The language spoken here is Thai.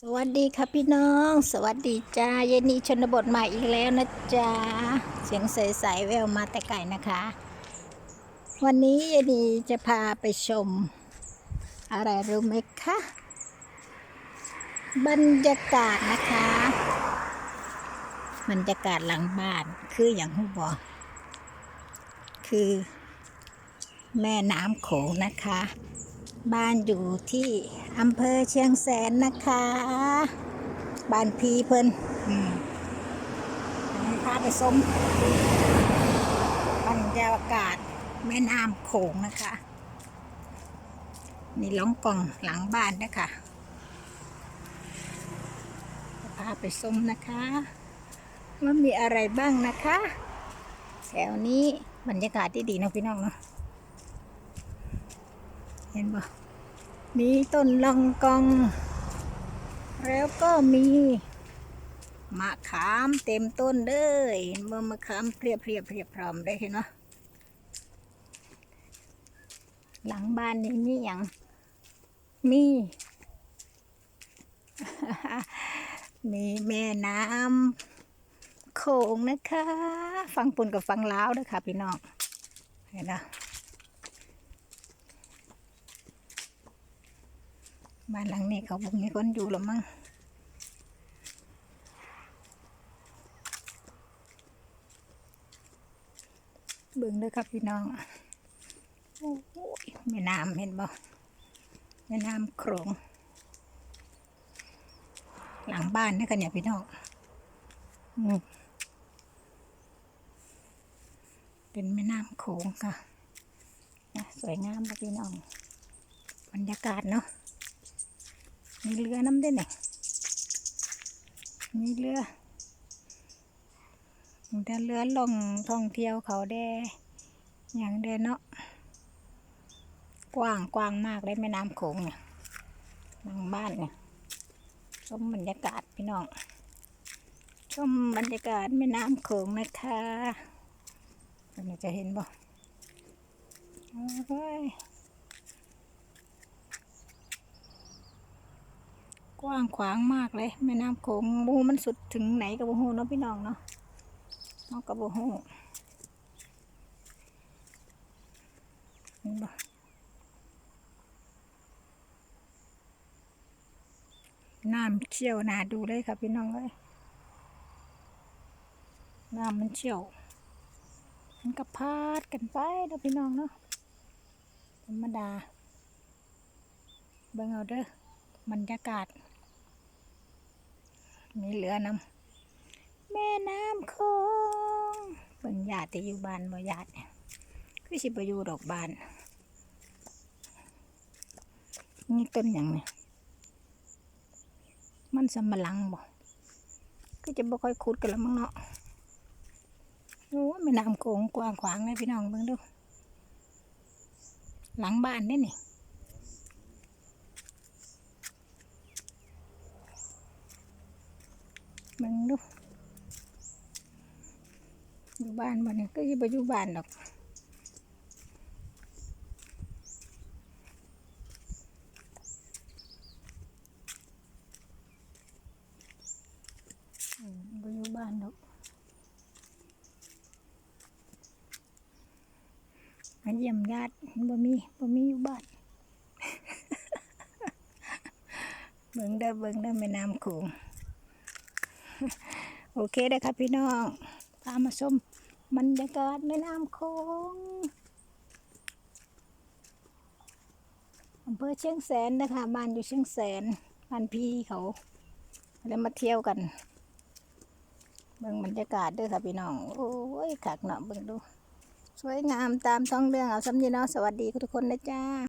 สวัสดีค่ะพี่น้อง สวัสดีจ้าเยนนีชนบทมาอีกแล้วนะจ๊ะเสียงใสๆแววมาแต่ไก่นะคะ วันนี้เยนนีจะพาไปชม อะไรรู้ไหมคะบรรยากาศนะคะ บรรยากาศหลังบ้านคืออย่างที่บอกคือ แม่น้ำโขงนะคะ บ้านอยู่ที่อำเภอเชียงแสนนะคะ บ้านพีเพิ่นอืมให้พาไปชมบรรยากาศแม่น้ำโขงนะคะ นี่ล้องกล่องหลังบ้านนะคะจะพาไปชมนะคะว่ามีอะไรบ้างนะคะ แถวนี้บรรยากาศที่ดีนะพี่น้องเนาะ เห็นบ่มีต้นลองกอง แล้วก็มีมะขามเต็มต้นเลยเห็นบ่มะขามเพรียบเพียบเพรียบพร้อมได้เห็นไหมหลังบ้านนี้มีอย่างมี มีแม่น้ำโขงนะคะ ฟังปุ่นกับฟังลาวนะคะพี่น้องเห็นไหม บ้านหลังนี้เขาคงมีคนอยู่หรือมั้งเบิ่งเด้วยครับพี่น้องโอ้ยแม่น้ำเห็นบ่แม่น้ำโขงหลังบ้านนี่กันเนี่ยพี่น้องอืเป็นแม่น้ำโขงค่ะนะสวยงามค่ะพี่น้อง บรรยากาศเนาะ มีเรือน้ำด้วยเนี่ยมีเรือแต่เรือลงท่องเที่ยวเขาได้อย่างเดนเนาะกว้างกว้างมากเลยแม่น้ำโขงเนี่ยหลังบ้านเนี่ยชมบรรยากาศพี่น้องชมบรรยากาศแม่น้ำโขงนะคะเราจะเห็นบ่โอ้ย กว้างขวางมากเลย แม่น้ำโขงบูมันสุดถึงไหนกับบูฮูเนาะพี่น้องเนาะเนาะกับบูฮูนบ่น้ำเชี่ยวนาดูเลยค่ะพี่น้องเลยน้ำมันเชี่ยว มันก็พาดกันไปเนาะพี่น้องเนาะธรรมดาเบิ่งเอาเด้อบรรยากาศ มีเหลือนำแม่น้ำโคงเบิ่งญาติอยู่บ้านบ่ญาติคือสิบอยู่ดอกบาน นี่ต้นหยังเนี่ยมันสมลังบ่คือจะบ่ค่อยขุดกันแล้วมั้งเนาะโอ้แม่น้ำโขงกว้างขวางเลยพี่น้องเบิ่งดู หลังบ้านนี่นี่ มึงดูอยู่บ้านบ่เนี่ยก็อยังไปอยู่บ้านดอกอืมบ่อยู่บ้านดอกมาเยี่ยมญาติบ่มีบ่มีอยู่บ้านเบิ่งเด้อเบิ่งเด้อแม่น้ำโขง โอเคได้ครับพี่น้องพามาชมบรรยากาศแม่น้ำโขงอำเภอเชียงแสนนะคะบ้านอยู่เชียงแสนบ้านพี่เขา แล้วมาเที่ยวกันเบิ่งบรรยากาศเด้วยค่ะพี่น้อง โอ้ยขักเนาะเบิ่งดู สวยงามตามท้องเรื่องเอาสำนีเนาะสวัสดีทุกคนนะจ้า